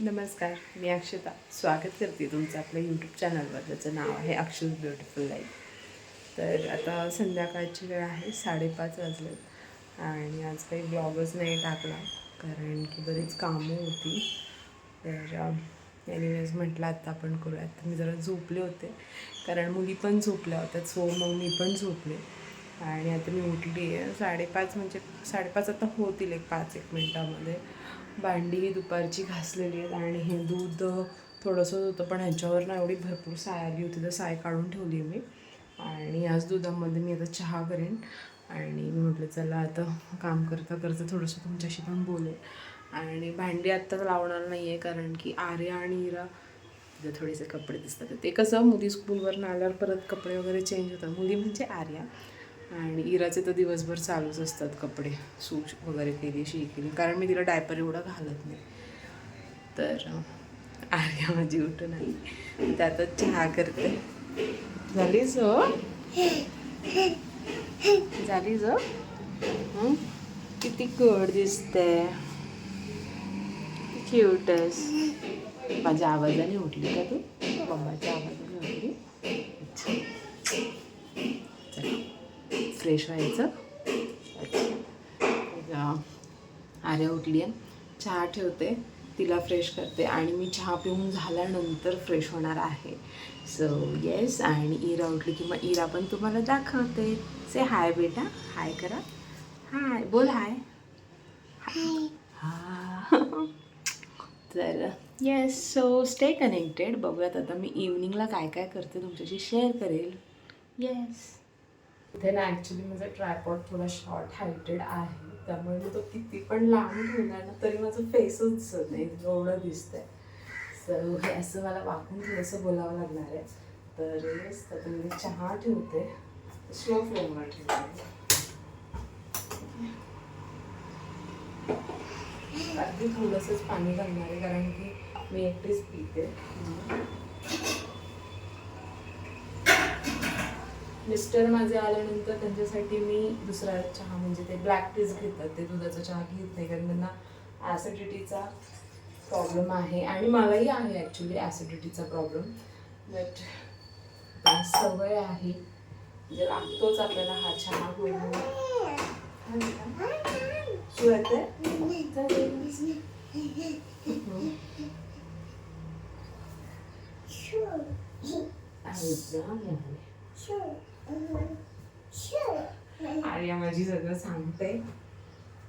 नमस्कार मी अक्षता. स्वागत करते तुमचं आपल्या यूट्यूब चॅनलवर ज्याचं नाव आहे अक्षर ब्युटिफुल लाईफ तर आता संध्याकाळची वेळ आहे साडेपाच वाजलेत. आणि आज काही ब्लॉगच नाही टाकला कारण की बरीच कामं होती. तर एनिवेज म्हटलं आता आपण करूयात. तर मी जरा झोपले होते कारण मुली पण झोपल्या होत्या. सो मग मी पण झोपले. आणि आता मी उठली आहे. साडेपाच म्हणजे साडेपाच आता होतील एक पाच एक मिनटामध्ये. भांडी ही दुपारची घासलेली आहेत आणि हे दूध थोडंसं होतं पण ह्याच्यावर ना एवढी भरपूर साय आली होती तर साय काढून ठेवली मी. आणि याच दुधामध्ये मी आता चहा करेन. आणि मी म्हटलं चला आता काम करता करता थोडंसं तुमच्याशी पण बोलेन. आणि भांडी आत्ताच लावणार नाही आहे कारण की आर्या आणि इरा तिथे थोडेसे कपडे दिसतात. ते कसं मुली स्कूलवर आल्यावर परत कपडे वगैरे चेंज होतात. मुली म्हणजे आर्या. आणि इराचे तर दिवसभर चालूच असतात कपडे सूच वगैरे केली शी केली. कारण मी तिला डायपर एवढा घालत नाही. तर आर्या माझी उठून आली. त्यातच चहा करते. झालीच हो झालीच हो? किती गोड दिसते. क्यूटस माझ्या आवाजाने उठली का तू? मम्माच्या आवाजाने उठली. फ्रेश व्हायचं अच्छा आर्या उठली आहे. चहा ठेवते. तिला फ्रेश करते. आणि मी चहा पिऊन झाल्यानंतर फ्रेश होणार आहे. सो येस आणि इरा उठली की मग इरा पण तुम्हाला दाखवते. से हाय बेटा. हाय करा. हाय बोल हाय हा. तर येस सो स्टे कनेक्टेड बघूयात आता मी इव्हनिंगला काय काय करते तुमच्याशी शेअर करेल. येस इथे ना ॲक्च्युली माझा ट्रायपॉड थोडा शॉर्ट हायटेड आहे. त्यामुळे मी तो किती पण लांब ठेवला ना तरी माझं फेसच दिसत नाही. एवढं दिसतंय. सो हे असं मला वाकून थोडंसं बोलावं लागणार आहे. तर तर मी चहा ठेवते. स्लो फ्लेमवर ठेवते. अगदी थोडंसंच पाणी घालणार आहे कारण की मी एकटीच पिते. मिस्टर माझे आल्यानंतर त्यांच्यासाठी मी दुसरा चहा म्हणजे ते ब्लॅक टीज घेतात ते दुधाचा चहा घेत नाही कारण त्यांना ॲसिडिटीचा प्रॉब्लेम आहे. आणि मलाही आहे ॲक्च्युली ॲसिडिटीचा प्रॉब्लेम बट सवय आहे. म्हणजे लागतोच आपल्याला हा चहा शिवाय आर्या माझी सगळं सांगते.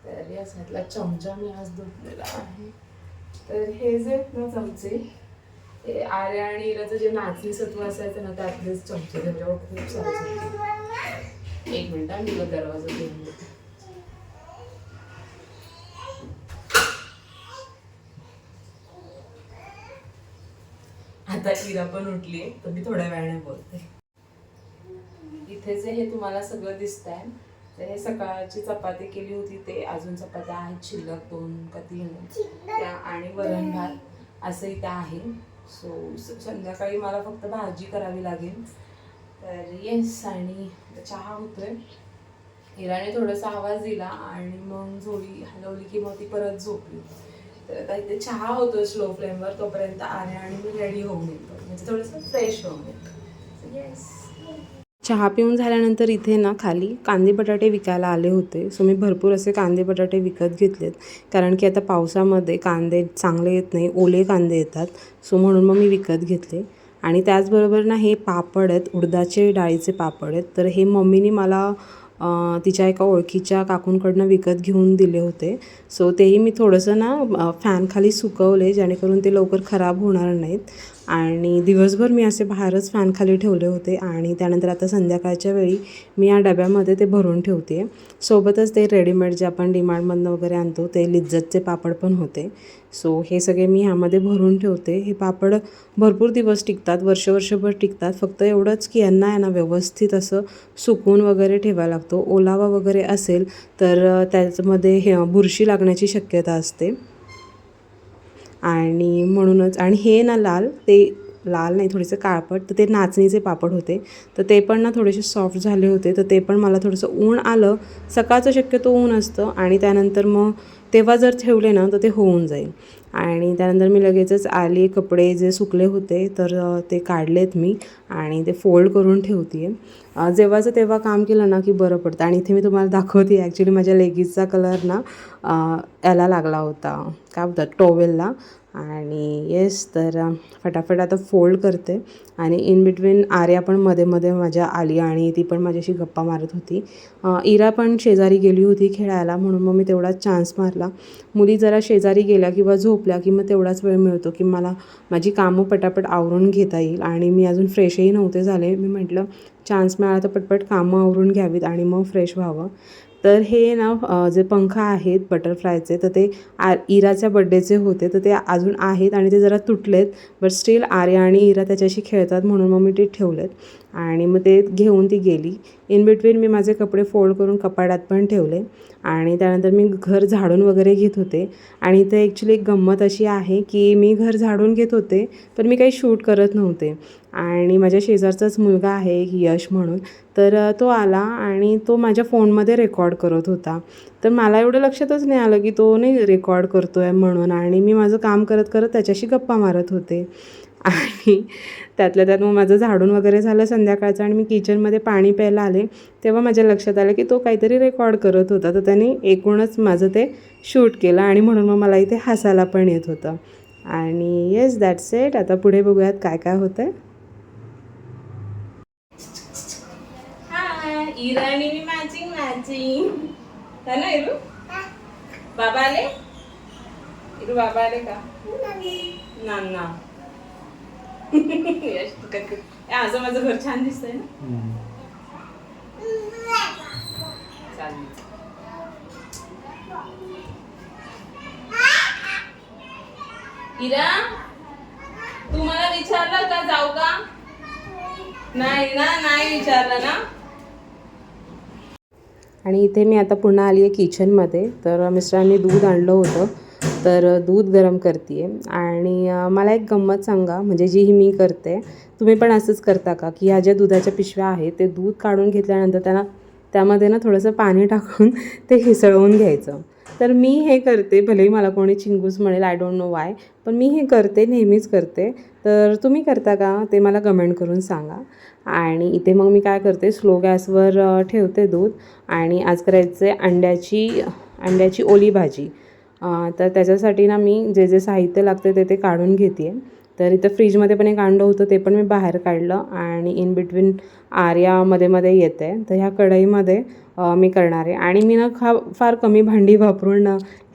तर याच्यातला चमचा मी आज धुतलेला आहे. तर हे जे आहेत ना चमचे हे आर्या आणि इराचं जे नाचणी सत्व असायचं ना त्यातलेच चमचे त्याच्यावर खूप सारे एक मिनिट मी तुला दरवाजा देऊन देते आता इरा पण उठली आहे तर मी थोड्या वेळाने बोलते. इथे जे हे तुम्हाला सगळं दिसत आहे तर हे सकाळची चपाती केली होती ते अजून चपात्या आहेत. शिल्लक दोन का तीन. त्या आणि वरण भात असं इथे आहे. सो संध्याकाळी मला फक्त भाजी करावी लागेल. तर येस आणि चहा होतोय. हिराने थोडासा आवाज दिला आणि मग झोळी हलवली की मग ती परत झोपली. तर आता इथे चहा होतो स्लो फ्लेमवर तोपर्यंत आले आणि मी रेडी होऊन येतो. म्हणजे थोडंसं फ्रेश होऊन येतो. येस चहा पिऊन झाल्यानंतर इथे ना खाली कांदे बटाटे विकायला आले होते. सो मी भरपूर असे कांदे बटाटे विकत घेतलेत. कारण की आता पावसामध्ये कांदे चांगले येत नाही ओले कांदे येतात. सो म्हणून मग मी विकत घेतले. आणि त्याचबरोबर ना हे पापड आहेत उडदाचे डाळीचे पापड आहेत. तर हे मम्मीने मला तिच्या एका ओळखीच्या काकूंकडनं विकत घेऊन दिले होते. सो तेही मी थोडंसं ना फॅनखाली सुकवले जेणेकरून ते लवकर खराब होणार नाहीत. आणि दिवसभर मी असे बाहेरच फॅनखाली ठेवले होते आणि त्यानंतर आता संध्याकाळच्या वेळी मी या डब्यामध्ये ते भरून ठेवते सोबतच ते रेडीमेड जे आपण डिमांडमधनं वगैरे आणतो ते लिज्जतचे पापड पण होते. सो हे सगळे मी ह्यामध्ये भरून ठेवते. हे पापड भरपूर दिवस टिकतात वर्ष वर्षभर टिकतात. फक्त एवढंच की यांना यांना ना व्यवस्थित असं सुकून वगैरे ठेवायला लागतो. ओलावा वगैरे असेल तर त्याच्यामध्ये हे बुरशी लागण्याची शक्यता असते. आणि म्हणूनच आणि हे ना लाल ते लाल नाही थोडेसे काळपट तर ते नाचणीचे पापड होते. तर ते पण ना थोडेसे सॉफ्ट झाले होते. तर ते पण मला थोडंसं ऊन आलं. सकाळचं शक्यतो ऊन असतं. आणि त्यानंतर मग तेव्हा जर ठेवले ना तर ते होऊन जाईल. आणि त्यानंतर मी लगेचच आली कपडे जे सुकले होते तर ते काढलेत मी आणि ते फोल्ड करून ठेवते आहे जेव्हाचं तेव्हा काम केलं ना की बरं पडतं. आणि इथे मी तुम्हाला दाखवते ॲक्च्युली माझ्या लेगीजचा कलर ना याला लागला होता काय बोलतात टोवेलला आणि येस तर फटाफट आता फोल्ड करते. आणि इन बिटवीन आर्या पण मध्ये मध्ये माझ्या आली आणि ती पण माझ्याशी गप्पा मारत होती. इरा पण शेजारी गेली होती खेळायला म्हणून मग मी तेवढाच चान्स मारला. मुली जरा शेजारी गेल्या किंवा झोपल्या की मग तेवढाच वेळ मिळतो की मला माझी कामं पटापट आवरून घेता येईल. आणि मी अजून फ्रेशही नव्हते झाले. मी म्हटलं चान्स मिळाला तर पटपट कामं आवरून घ्यावीत आणि मग फ्रेश व्हावं. तर हे ना जे पंख आहेत बटरफ्लायचे तर ते आ इराच्या बड्डेचे होते तर ते अजून आहेत आणि ते जरा तुटलेत बट स्टील आर्या आणि इरा त्याच्याशी खेळतात म्हणून मग मी ते ठेवलेत. आणि मग ते घेऊन ती गेली. इन बिटवीन मी माझे कपडे फोल्ड करून कपाडात पण ठेवले. आणि त्यानंतर मी घर झाडून वगैरे घेत होते. आणि इथे ॲक्च्युली एक गंमत अशी आहे की मी घर झाडून घेत होते पण मी काही शूट करत नव्हते. आणि माझ्या शेजारचाच मुलगा आहे एक यश म्हणून. तर तो आला आणि तो माझ्या फोनमध्ये रेकॉर्ड करत होता. तर मला एवढं लक्षातच नाही आलं की तो नाही रेकॉर्ड करतो आहे म्हणून. आणि मी माझं काम करत करत त्याच्याशी गप्पा मारत होते. आणि त्यातल्या त्यात मग माझं झाडून वगैरे झालं संध्याकाळचं आणि मी किचनमध्ये पाणी प्यायला आले तेव्हा माझ्या लक्षात आलं की तो काहीतरी रेकॉर्ड करत होता. तर त्याने एकूणच माझं ते शूट केलं आणि म्हणून मग मला इथे हसायला पण येत होतं. आणि येस दॅट्स इट आता पुढे बघूयात काय काय होतं आहे मी मॅचिंग मॅचिंग है ना इरू? बाबा आले? इरू बाबा आले का? ना ना असं माझं घर छान दिसतंय ना? चालेल. इरा तू मला विचारलं का जाऊ का? नाही ना नाही विचारलं ना? आणि इथे मी आता पुन्हा आली आहे किचनमध्ये तर मिस्टरांनी दूध आणलं होतं. तर दूध गरम करते आहे आणि मला एक गंमत सांगा म्हणजे जी ही मी करते. तुम्ही पण असंच करता का? की ह्या ज्या दुधाच्या पिशव्या आहेत ते दूध काढून घेतल्यानंतर त्यांना त्यामध्ये ना थोडंसं पाणी टाकून ते हिसळवून घ्यायचं. तर मी हे करते भलेही मला कोणी चिंगूस म्हणेल आय डोंट नो वाय पण मी हे करते नेहमीच करते. तर तुम्ही करता का? ते मला कमेंट करून सांगा. आणि इथे मग मी काय करते स्लो गॅसवर ठेवते दूध. आणि आज करायचे अंड्याची अंड्याची ओली भाजी. तर त्याच्यासाठी ना मी जे जे साहित्य लागते ते ते काढून घेते तर इथं फ्रीजमध्ये पण एक अंडं होतं ते पण मी बाहेर काढलं आणि इन बिटवीन आर्यामध्ये मध्ये येते तर ह्या कढईमध्ये मी करणार आहे. आणि मी ना खा फार कमी भांडी वापरून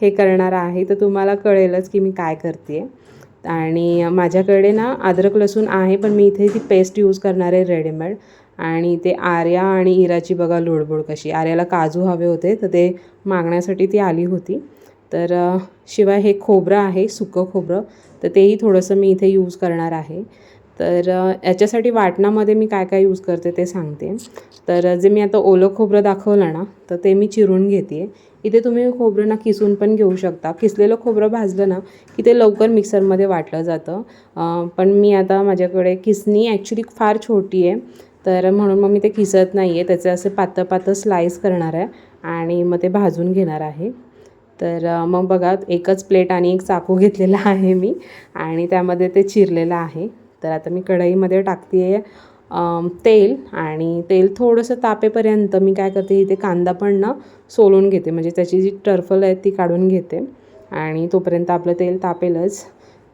हे करणार आहे. तर तुम्हाला कळेलच की मी काय करते आणि माझ्याकडे ना अद्रक लसूण आहे पण मी इथे ती पेस्ट यूज करणार आहे रेडीमेड आणि ते आर्या आणि इराची बघा लोडबोड कशी. आर्याला काजू हवे होते तर ते मागण्यासाठी ती आली होती. तर शिवाय हे खोबरं आहे सुकं खोबरं तर तेही थोडंसं मी इथे यूज करणार आहे. तर याच्यासाठी वाटणामध्ये मी काय काय यूज करते ते सांगते. तर जे मी आता ओलं खोबरं दाखवलं ना तर ते मी चिरून घेते इथे तुम्ही खोबरं ना किसून पण घेऊ शकता. किसलेलं खोबरं भाजलं ना की ते लवकर मिक्सरमध्ये वाटलं जातं. पण मी आता माझ्याकडे किसणी ॲक्च्युली फार छोटी आहे. तर म्हणून मग मी ते किसत नाही आहे त्याचे असे पातळ पातळ स्लाईस करणार आहे आणि मग ते भाजून घेणार आहे. तर मग बघा एकच प्लेट आणि एक चाकू घेतलेला आहे मी आणि त्यामध्ये ते चिरलेलं आहे. तर आता मी कढईमध्ये टाकते आहे तेल आणि तेल थोडंसं तापेपर्यंत मी काय करते इथे कांदा पण ना सोलून घेते. म्हणजे त्याची जी टर्फल आहे ती काढून घेते आणि तोपर्यंत आपलं तेल तापेलच.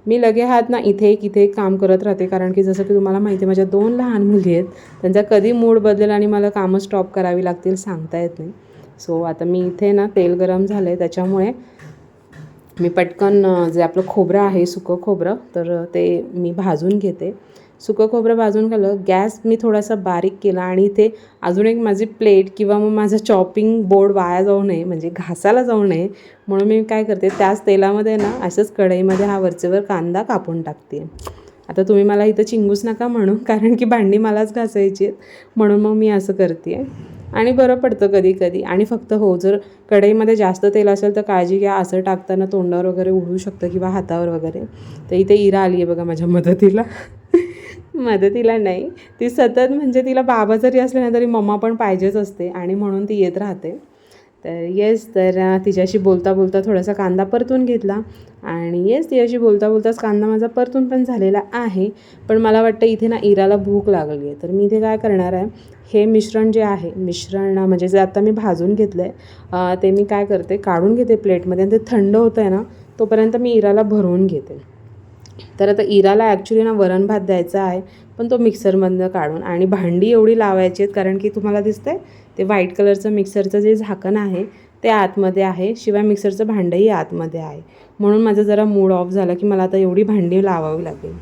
मी लगे हात ना इथे एक इथे एक काम करत राहते. कारण की जसं की तुम्हाला माहिती आहे माझ्या दोन लहान मुली आहेत. त्यांचा कधी मूड बदलेल आणि मला कामं स्टॉप करावी लागतील सांगता येत नाही. सो आता मी इथे ना तेल गरम झालं आहे त्याच्यामुळे मी पटकन जे आपलं खोबरं आहे सुकं खोबरं तर ते मी भाजून घेते. सुकं खोबरं भाजून घालं गॅस मी थोडासा बारीक केला आणि इथे अजून एक माझी प्लेट किंवा मग माझं चॉपिंग बोर्ड वाया जाऊ नये म्हणजे घासाला जाऊ नये म्हणून मी काय करते त्याच तेलामध्ये ना असंच कढईमध्ये हा वरचेवर कांदा कापून टाकते. आता तुम्ही मला इथं चिंगूस नका म्हणू कारण की भांडी मलाच घासायची आहेत म्हणून मग मी असं करते आहे आणि बरं पडतं कधी कधी. आणि फक्त हो जर कढईमध्ये जास्त तेल असेल तर काळजी घ्या. असं टाकताना तोंडावर वगैरे उडू शकतं किंवा हातावर वगैरे. तर इथे इरा आली आहे बघा माझ्या मदतीला. मदतीला नाही. ती सतत म्हणजे तिला बाबा जरी असले ना तरी मम्मा पण पाहिजेच असते आणि म्हणून ती येत राहते. तर येस तर तिच्याशी बोलता बोलता थोडासा कांदा परतून घेतला. आणि येस तिच्याशी बोलता बोलताच कांदा माझा परतून पण झालेला आहे. पण मला वाटतं इथे ना इराला भूक लागली आहे तर मी इथे काय करणार आहे? हे मिश्रण जे आहे मिश्रण म्हणजे जे आता मी भाजून घेतलं आहे ते मी काय करते? काढून घेते प्लेटमध्ये आणि ते थंड होतं आहे ना तोपर्यंत मी इराला भरवून घेते. तर आता इराला ॲक्च्युली ना वरण भात द्यायचा आहे पण तो मिक्सरमधनं काढून आणि भांडी एवढी लावायची आहेत कारण की तुम्हाला दिसतंय ते व्हाईट कलरचं मिक्सरचं जे झाकण आहे ते आतमध्ये आहे शिवाय मिक्सरचं भांडंही आतमध्ये आहे. म्हणून माझं जरा मूड ऑफ झाला की मला आता एवढी भांडी लावावी लागेल.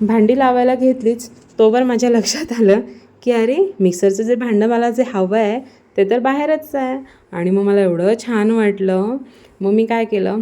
भांडी लावायला घेतलीच तोवर माझ्या लक्षात आलं की अरे मिक्सरचं जे भांडं मला जे हवं आहे ते तर बाहेरच आहे. आणि मग मला एवढं छान वाटलं. मग मी काय केलं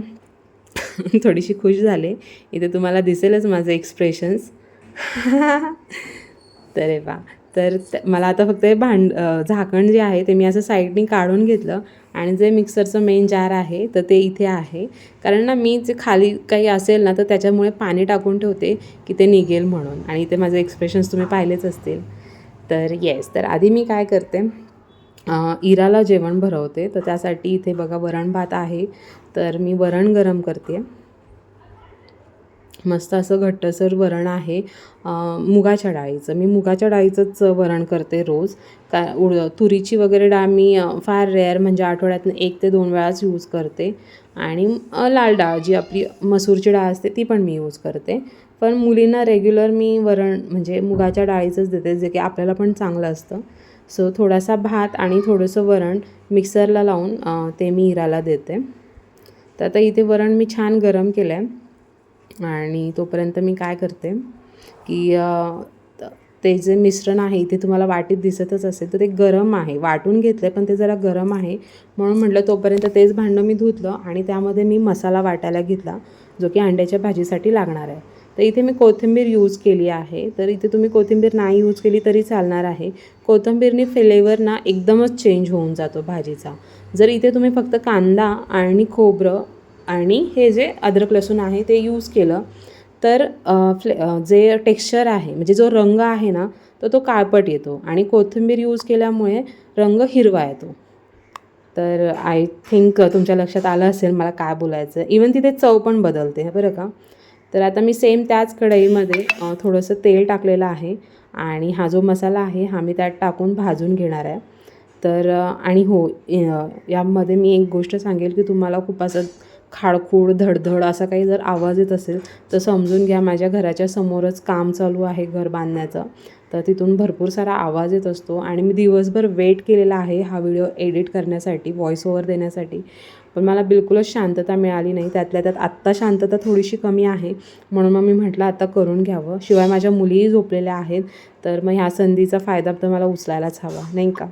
थोडीशी खुश झाले. इथे तुम्हाला दिसेलच माझं एक्सप्रेशन्स तर हे वा तर मला आता फक्त हे भांड झाकण जे आहे ते मी असं साईडने काढून घेतलं आणि जे मिक्सरचं मेन जार आहे तर ते इथे आहे. कारण ना मी जे खाली काही असेल ना तर त्याच्यामुळे पाणी टाकून ठेवते की ते निघेल म्हणून. आणि इथे माझे एक्सप्रेशन्स तुम्ही पाहिलेच असतील. तर येस तर आधी मी काय करते इराला जेवण भरवते. तर त्यासाठी इथे बघा वरण भात आहे. तर मी वरण गरम करते. मस्त असं घट्टसर वरण आहे. मुगाच्या डाळीचं. मी मुगाच्या डाळीचंच वरण करते रोज. का उड तुरीची वगैरे डाळ मी फार रेअर म्हणजे आठवड्यातून एक ते दोन वेळाच यूज करते. आणि लाल डाळ जी आपली मसूरची डाळ असते ती पण मी यूज करते. पण मुलींना रेग्युलर मी वरण म्हणजे मुगाच्या डाळीचंच देते जे की आपल्याला पण चांगलं असतं. सो थोडासा भात आणि थोडंसं वरण मिक्सरला लावून ते मी इराला देते. तर आता इथे वरण मी छान गरम केलं आहे आणि तोपर्यंत मी काय करते की ते जे मिश्रण आहे ते तुम्हाला वाटीत दिसतच असेल तर ते गरम आहे. वाटून घेतलं आहे पण ते जरा गरम आहे. म्हणून म्हटलं तोपर्यंत तेच भांडं मी धुतलं आणि त्यामध्ये मी मसाला वाटायला घेतला जो की अंड्याच्या भाजीसाठी लागणार आहे. तर इथे मी कोथिंबीर यूज केली आहे. तर इथे तुम्ही कोथिंबीर नाही यूज केली तरी चालणार आहे. कोथिंबीरने फ्लेवर ना एकदमच चेंज होऊन जातो भाजीचा. जर इथे तुम्ही फक्त कांदा आणि खोबरं आणि हे जे अद्रक लसूण आहे ते यूज केलं तर फ्ले जे टेक्स्चर आहे म्हणजे जो रंग आहे ना तर तो काळपट येतो आणि कोथिंबीर यूज केल्यामुळे रंग हिरवा येतो. तर आय थिंक तुमच्या लक्षात आलं असेल मला काय बोलायचं. इवन तिथे चव पण बदलते बरं का? तर आता मी सेम त्याच कढईमध्ये थोडंसं तेल टाकलेलं आहे आणि हा जो मसाला आहे हा मी त्यात टाकून भाजून घेणार आहे. तर आणि हो यामध्ये मी एक गोष्ट सांगेल की तुम्हाला खूप असं खाडखूड धडधड असा काही जर आवाज येत असेल तर समजून घ्या माझ्या घराच्या समोरच काम चालू आहे घर बांधण्याचं. तर तिथून भरपूर सारा आवाज येत असतो आणि मी दिवसभर वेट केलेला आहे हा व्हिडिओ एडिट करण्यासाठी व्हॉईस ओव्हर देण्यासाठी. पण मला बिलकुलच शांतता मिळाली नाही. त्यातल्या त्यात आत्ता शांतता थोडीशी कमी आहे. म्हणून मग मी म्हटलं आता करून घ्यावं. शिवाय माझ्या मुलीही झोपलेल्या आहेत. तर मग ह्या संधीचा फायदा तर मला उचलायलाच हवा नाही का?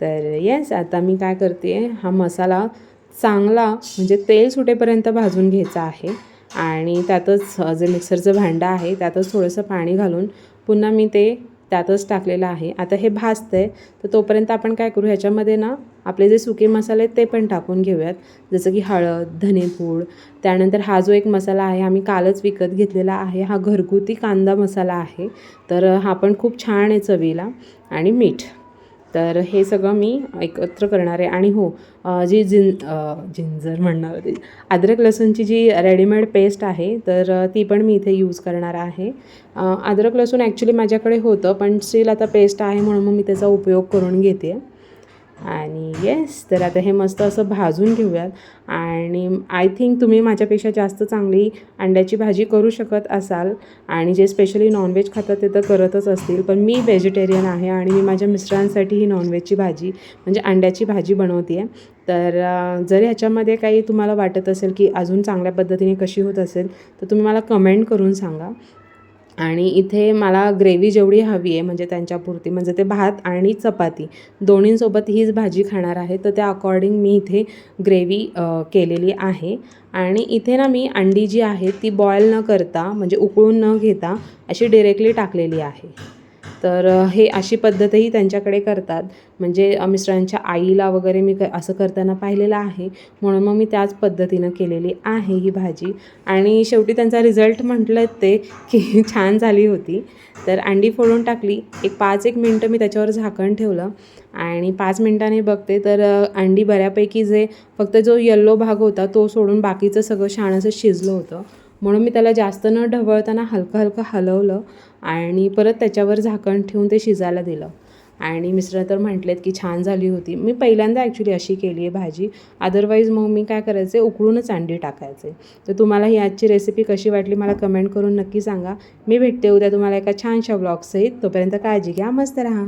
तर येस आता मी काय करते हा मसाला चांगला म्हणजे तेल सुटेपर्यंत भाजून घ्यायचा आहे. आणि त्यातच जे मिक्सरचं भांडं आहे त्यातच थोडंसं पाणी घालून पुन्हा मी ते त्यातच टाकलेलं आहे. आता हे भाजतं आहे तर तोपर्यंत आपण काय करू ह्याच्यामध्ये ना आपले जे सुके मसाले आहेत ते पण टाकून घेऊयात. जसं की हळद धनेपूड त्यानंतर हा जो एक मसाला आहे आम्ही कालच विकत घेतलेला आहे हा घरगुती कांदा मसाला आहे. तर हा पण खूप छान आहे चवीला. आणि मीठ. तर हे सगळं मी एकत्र करणार आहे. आणि हो जी जिन जिंजर म्हणणार होते अद्रक लसूणची जी रेडीमेड पेस्ट आहे तर ती पण मी इथे यूज करणार आहे. अद्रक लसूण ॲक्च्युली माझ्याकडे होतं पण स्टील आता पेस्ट आहे म्हणून मग मी त्याचा उपयोग करून घेते. आणि येस तर आता हे मस्त असं भाजून घेऊयात. आणि आय थिंक तुम्ही माझ्यापेक्षा जास्त चांगली अंड्याची भाजी करू शकत असाल. आणि जे स्पेशली नॉनव्हेज खातात ते तर करतच असतील पण मी व्हेजिटेरियन आहे आणि मी माझ्या मिस्टरांसाठी ही नॉनव्हेजची भाजी म्हणजे अंड्याची भाजी बनवते आहे तर जर ह्याच्यामध्ये काही तुम्हाला वाटत असेल की अजून चांगल्या पद्धतीने कशी होत असेल तर तुम्ही मला कमेंट करून सांगा. आणि इथे मला ग्रेव्ही जेवढी हवी आहे म्हणजे त्यांच्यापुरती म्हणजे ते भात आणि चपाती दोन्हींसोबत हीच भाजी खाणार आहे तर त्या अकॉर्डिंग मी इथे ग्रेव्ही केलेली आहे. आणि इथे ना मी अंडी जी आहे ती बॉईल न करता म्हणजे उकळून न घेता अशी डिरेक्टली टाकलेली आहे. तर हे अशी पद्धतही त्यांच्याकडे करतात. म्हणजे मिस्टरांच्या आईला वगैरे मी क असं करताना पाहिलेलं आहे. म्हणून मग मी त्याच पद्धतीनं केलेली आहे ही भाजी. आणि शेवटी त्यांचा रिझल्ट म्हटलं ते की छान झाली होती. तर अंडी फोडून टाकली. एक पाच एक मिनटं मी त्याच्यावर झाकण ठेवलं. आणि पाच मिनटांनी बघते तर अंडी बऱ्यापैकी जे फक्त जो येल्लो भाग होता तो सोडून बाकीचं सगळं छान असं शिजलं होतं. म्हणून मी त्याला जास्त न ढवळताना हलकं हलकं हलवलं आणि परत त्याच्यावर झाकण ठेवून ते शिजायला दिलं. आणि मिस्टर तर म्हटलेत की छान झाली होती. मी पहिल्यांदा ॲक्च्युली अशी केली आहे भाजी. अदरवाईज मग मी काय करायचे उकळूनच अंडी टाकायचे. तर तुम्हाला ही आजची रेसिपी कशी वाटली मला कमेंट करून नक्की सांगा. मी भेटते उद्या तुम्हाला एका छानशा ब्लॉगसहित तोपर्यंत काळजी घ्या मस्त राहा.